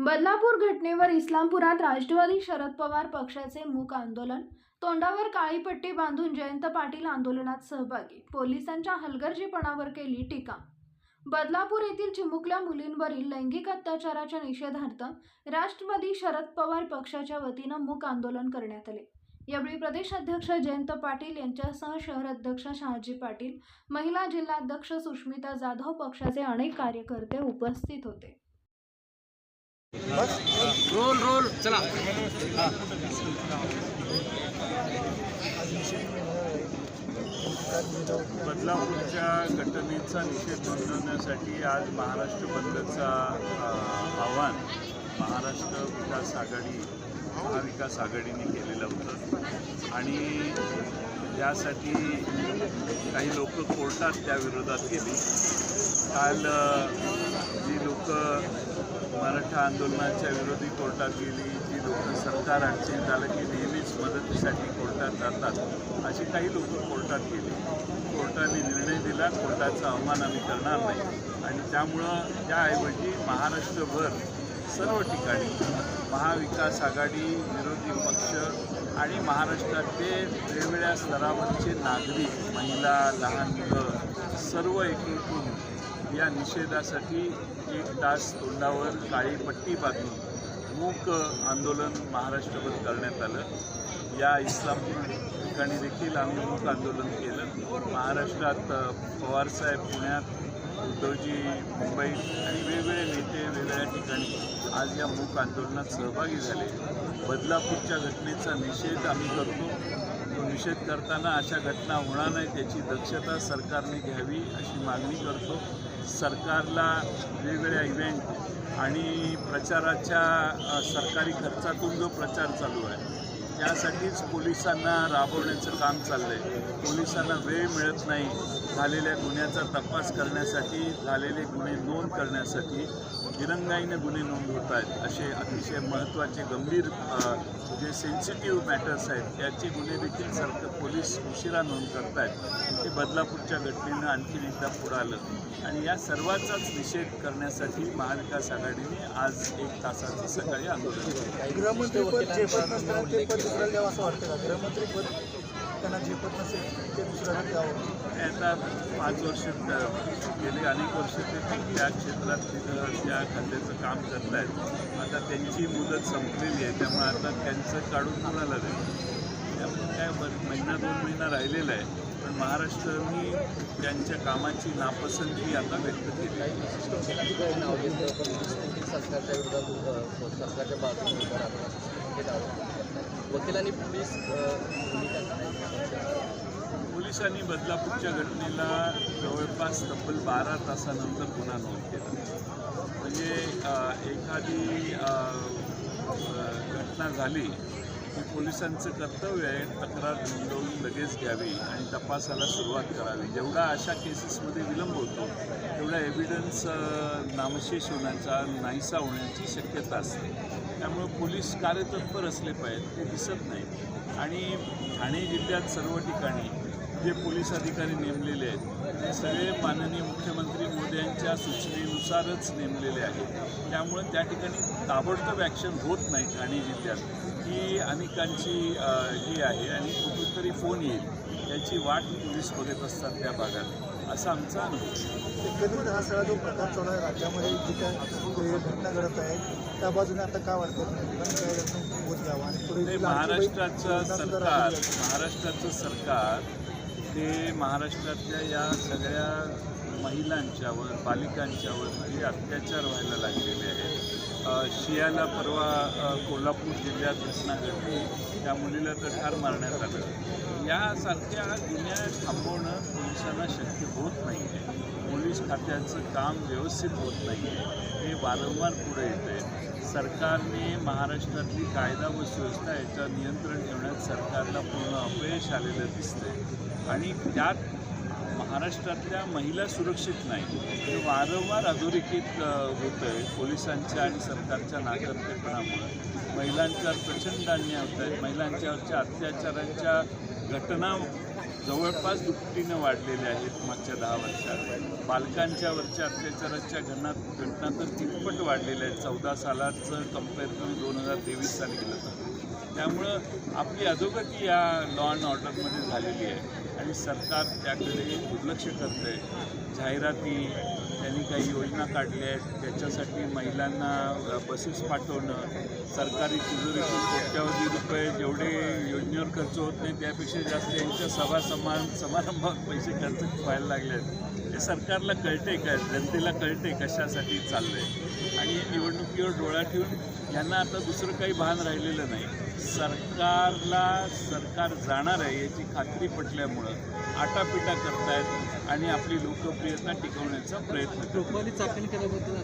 बदलापूर घटनेवर इस्लामपुरात राष्ट्रवादी शरद पवार पक्षाचे मूक आंदोलन तोंडावर काळी पट्टी बांधून जयंत पाटील आंदोलनात सहभागी पोलिसांच्या हलगर्जीपणावर केली टीका. बदलापूर येथील चिमुकल्या मुलींवरील लैंगिक अत्याचाराच्या निषेधार्थ राष्ट्रवादी शरद पवार पक्षाच्या वतीनं मूक आंदोलन करण्यात आले. यावेळी प्रदेश अध्यक्ष जयंत पाटील यांच्यासह शहर अध्यक्ष शहाजी पाटील महिला जिल्हाध्यक्ष सुष्मिता जाधव पक्षाचे अनेक कार्यकर्ते उपस्थित होते. रोल रोल चला. बदलापूरच्या घटनेचा निषेध नोंदवण्यासाठी आज महाराष्ट्र बंदचा आव्हान. महाराष्ट्र विकास आघाडी महाविकास आघाडीने केलेलं होतं. आणि त्यासाठी काही लोक कोर्टात त्याविरोधात गेली. काल जी लोक मराठा आंदोलनाच्या विरोधी कोर्टात गेली जी लोक सरकार अडचणीत झालं की नेहमीच मदतीसाठी कोर्टात जातात अशी काही लोक कोर्टात गेली. कोर्टाने निर्णय दिला कोर्टाचा अवमान आम्ही करणार नाही. आणि त्यामुळं त्याऐवजी महाराष्ट्रभर सर्व ठिकाणी महाविकास आघाडी विरोधी पक्ष आणि महाराष्ट्रातले वेगवेगळ्या स्तरावरचे नागरिक महिला लहान मुलं सर्व एकूण या निषेधासाठी एक तास तोंडावर काळी पट्टी बांधून मूक आंदोलन महाराष्ट्रभर करण्यात आलं. या इस्लामपूर ठिकाणी देखील आम्ही मूक आंदोलन केलं. महाराष्ट्रात पवारसाहेब पुण्यात उद्धवजी मुंबईत आणि वेगवेगळे नेते वेगवेगळ्या ठिकाणी आज या मूक आंदोलनात सहभागी झाले. बदलापूरच्या घटनेचा निषेध आम्ही करतो. निषेध करताना अशा घटना होणार नाही त्याची दक्षता सरकारने घ्यावी अशी मागणी करतो. सरकारला वेगवेगळ्या इव्हेंट आणि प्रचाराच्या सरकारी खर्चातून जो प्रचार चालू आहे त्यासाठीच पोलिसांना राबवण्याचं काम चाललं आहे पोलिसांना वेळ मिळत नाही झालेल्या गुन्ह्याचा तपास करण्यासाठी झालेले गुन्हे नोंद करण्यासाठी. दिरंगाईनं गुन्हे नोंद होत आहेत. असे अतिशय महत्त्वाचे गंभीर जे सेन्सिटिव्ह मॅटर्स आहेत त्याचे गुन्हे देखील सरकार पोलीस उशिरा नोंद करत आहेत. ते बदलापूरच्या घटनेनं आणखी एकदा पुढं आलं. आणि या सर्वाचाच निषेध करण्यासाठी महाविकास आघाडीने आज एक तासाचं सकाळी आंदोलन केलं. गृहमंत्री त्यांना झेपत नसेल ते दुसऱ्याला द्यावं आता पाच वर्ष गेली अनेक वर्ष ते त्या क्षेत्रात तिथं त्या खात्याचं काम करत आहेत आता त्यांची मुदत संपलेली आहे त्यामुळे आता त्यांचं काढून कुणाला देईल त्यामुळे काय बर महिना दोन महिना राहिलेला आहे. पण महाराष्ट्राने त्यांच्या कामाची नापसंती आता व्यक्त केली आहे. सरकारच्या विरोधात सरकारच्या बाजूने वकिलांनी पोलीस पोलिसांनी बदलापूरच्या घटनेला जवळपास तब्बल बारा तासानंतर गुन्हा नोंद केला. म्हणजे एखादी घटना झाली की पोलिसांचं कर्तव्य आहे तक्रार नोंदवून लगेच घ्यावी आणि तपासाला सुरुवात करावी. जेवढा अशा केसेसमध्ये विलंब होतो तेवढा एव्हिडन्स नामशेष होण्याचा नाहीसा होण्याची शक्यता असते. त्यामुळे पोलीस कार्यतत्पर असले पाहिजेत ते दिसत नाही आणि ठाणे जिल्ह्यात सर्व ठिकाणी जे पोलीस अधिकारी नेमलेले आहेत ते सगळे माननीय मुख्यमंत्री मोदयांच्या सूचनेनुसारच नेमलेले आहेत. त्यामुळे त्या ठिकाणी ताबडतोब ॲक्शन होत नाही ठाणे जिल्ह्यात. ही अनेकांची ही आहे आणि कुठेतरी फोन येईल याची वाट पोलीस बघत असतात त्या भागात. असा आमचा अनुभव. एकंदरीत हा सगळा जो प्रकार चालू आहे राज्यामध्ये जी काय घटना घडत आहे त्या बाजूने आता काय वाटतं महाराष्ट्राचं सरकार. महाराष्ट्राचं सरकार ते महाराष्ट्रातल्या या सगळ्या महिलांच्यावर बालिकांच्यावर जे म्हणजे अत्याचार व्हायला लागलेले आहेत. शियाला परवा कोल्हापूर जिल्ह्यात घटना घडली. त्या मुलीला तर ठार मारण्यात आलं. यासारख्या गुन्ह्या थांबवणं पोलिसांना शक्य होत नाही आहे पोलीस खात्याचं काम व्यवस्थित होत नाही आहे हे वारंवार पुढे येत आहे सरकारने महाराष्ट्रातली कायदा व सुव्यवस्था याच्यावर नियंत्रण ठेवण्यात सरकारला पूर्ण अपयश आलेलं दिसतंय. आणि त्यात महाराष्ट्रातल्या महिला सुरक्षित नाही. हे वारंवार अधोरेखित होतं आहे पोलिसांच्या आणि सरकारच्या नाकर्तेपणामुळे महिलांच्यावर प्रचंड अन्याय होत आहेत महिलांच्यावरच्या अत्याचारांच्या घटना जवळपास दुपटीनं वाढलेले आहेत मागच्या दहा वर्षात. बालकांच्या वरच्या अत्याचाराच्या घटना घटना तर तिप्पट वाढलेल्या आहेत. चौदा सालाचं कंपेअर तुम्ही दोन हजार तेवीस साली केलं तर त्यामुळं आपली अधोगती या लॉ अँड ऑर्डरमध्ये झालेली आहे. आणि सरकार त्याकडे दुर्लक्ष करतं आहे जाहिराती त्यांनी काही योजना काढल्या आहेत. त्याच्यासाठी महिलांना बसेस पाठवणं सरकारी तिजोरीतून कोट्यावधी रुपये जेवढे योजनेवर खर्च होत नाही त्यापेक्षा जास्त यांच्या सभा समान समारंभात पैसे खर्च व्हायला लागले आहेत. हे सरकारला कळते का? जनतेला कळते कशासाठी चाललं आहे आणि या निवडणुकीवर डोळा ठेवून यांना आता दुसरं काही भान राहिलेलं नाही. सरकारला सरकार जाणार आहे याची खात्री पटल्यामुळं आटापिटा करतायत आणि आपली लोकप्रियता टिकवण्याचा प्रयत्न लोकवाली चाचणी केल्याबद्दल